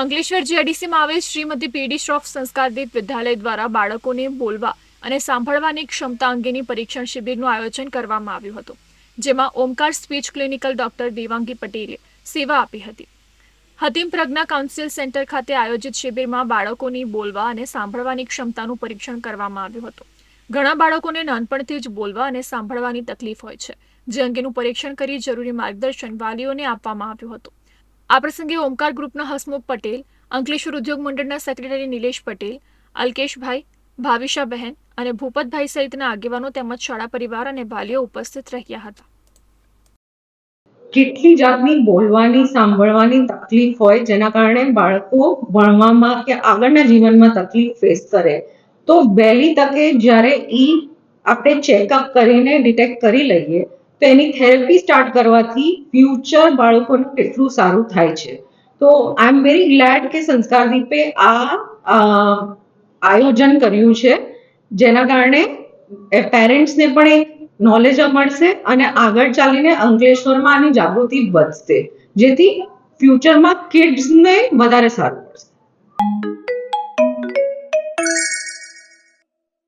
અંકલેશ્વર જીઆઈડીસીમાં આવેલ શ્રીમતી પીડી શ્રોફ સંસ્કારદીપ વિદ્યાલય દ્વારા બાળકોને બોલવા અને સાંભળવાની ક્ષમતા અંગેની પરીક્ષણ શિબિરનું આયોજન કરવામાં આવ્યું હતું, જેમાં Omkar speech clinical doctor Devangi પટેલે સેવા આપી હતી. હતીમ પ્રજ્ઞા કાઉન્સિલ સેન્ટર ખાતે આયોજિત શિબિરમાં બાળકોની બોલવા અને સાંભળવાની ક્ષમતાનું પરીક્ષણ કરવામાં આવ્યું હતું. ઘણા બાળકોને નાનપણથી જ બોલવા અને સાંભળવાની તકલીફ હોય છે, જે અંગેનું પરીક્ષણ કરી જરૂરી માર્ગદર્શન વાલીઓને આપવામાં આવ્યું હતું. આ પ્રસંગે ઓમકાર ગ્રુપના હસમુખ પટેલ, અંકલેશ્વર ઉદ્યોગ મંડળના સેક્રેટરી નિલેશ પટેલ, અલ્કેશભાઈ, ભાવિશાબહેન અને ભૂપતભાઈ સહિતના આગેવાનો તેમજ શાળા પરિવાર અને વાલીઓ ઉપસ્થિત રહ્યા હતા. કેટલી જાતની બોલવાની, સાંભળવાની તકલીફ હોય જેના કારણે બાળકો ભણવામાં કે આગળના જીવનમાં તકલીફ ફેસ કરે. તો વહેલી તકે જ્યારે ઈ આપણે ચેકઅપ કરીને ડિટેક્ટ કરી લઈએ તો એની થેરપી સ્ટાર્ટ કરવાથી ફ્યુચર બાળકોને કેટલું સારું થાય છે. તો આઈ એમ વેરી ગ્લેડ કે સંસ્કારદીપે આ આયોજન કર્યું છે, જેના કારણે પેરેન્ટ્સને પણ એક નોલેજ મળશે અને આગળ ચાલીને અંકલેશ્વરમાં આની જાગૃતિ વધશે, જેથી ફ્યુચરમાં કિડ્સને વધારે સારું પડશે